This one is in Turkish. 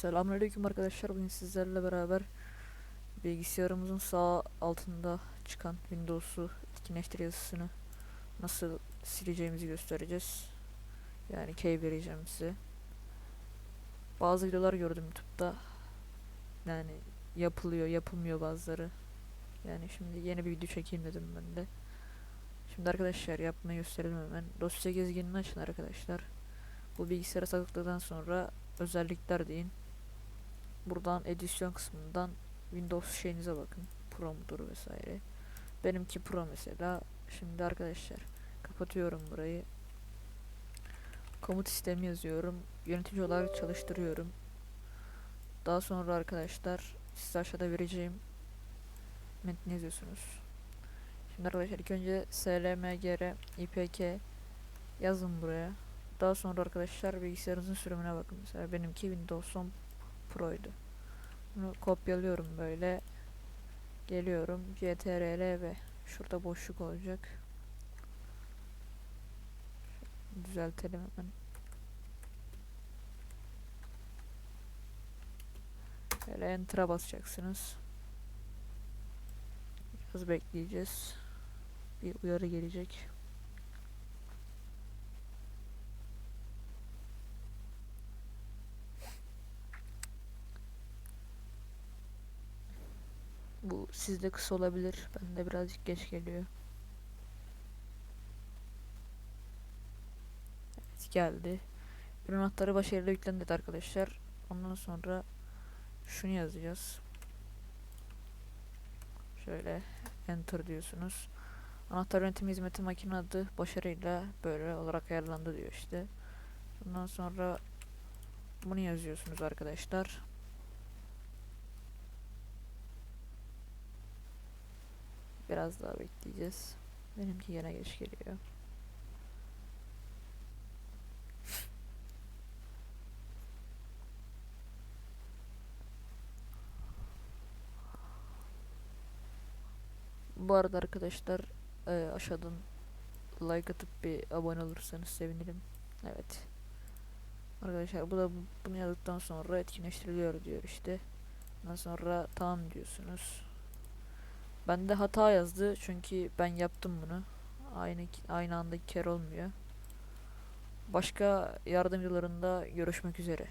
Selamünaleyküm arkadaşlar. Bugün sizlerle beraber bilgisayarımızın sağ altında çıkan Windows'u etkinleştir yazısını nasıl sileceğimizi göstereceğiz. Yani key vereceğim size. Bazı videolar gördüm YouTube'da. Yani yapılıyor, yapılmıyor bazıları. Yani şimdi yeni bir video çekeyim dedim ben de. Şimdi arkadaşlar yapmayı gösterelim hemen. Dosya gezginini açın arkadaşlar. Bu bilgisayara tıkladıktan sonra özellikler deyin. Buradan edisyon kısmından Windows şeyinize bakın. Pro mudur vesaire. Benimki Pro mesela. Şimdi arkadaşlar kapatıyorum burayı. Komut sistemi yazıyorum. Yönetici olarak çalıştırıyorum. Daha sonra arkadaşlar size aşağıda vereceğim metni yazıyorsunuz. Şimdi arkadaşlar ilk önce slmgr ipk yazın buraya. Daha sonra arkadaşlar bilgisayarınızın sürümüne bakın. Mesela benimki Windows 10 Pro'ydu. Bunu kopyalıyorum böyle. Geliyorum. CTRL ve şurada boşluk olacak. Düzeltelim hemen. Böyle enter'a basacaksınız. Biraz bekleyeceğiz. Bir uyarı gelecek. Bu sizde kısa olabilir. Bende birazcık geç geliyor. Evet geldi. Ürün anahtarı başarıyla yüklendi arkadaşlar. Ondan sonra şunu yazacağız. Şöyle enter diyorsunuz. Anahtar yönetim hizmeti makine adı başarıyla böyle olarak ayarlandı diyor işte. Ondan sonra bunu yazıyorsunuz arkadaşlar. Biraz daha bekleyeceğiz. Benimki yine geç geliyor. Bu arada arkadaşlar e, aşağıdan like atıp bir abone olursanız sevinirim. Evet. Arkadaşlar bu da bu- bunu yazdıktan sonra etkinleştiriliyor diyor işte. Ondan sonra tamam diyorsunuz. Bende hata yazdı çünkü ben yaptım bunu. Aynı aynı anda kere olmuyor. Başka yardımcılarında görüşmek üzere.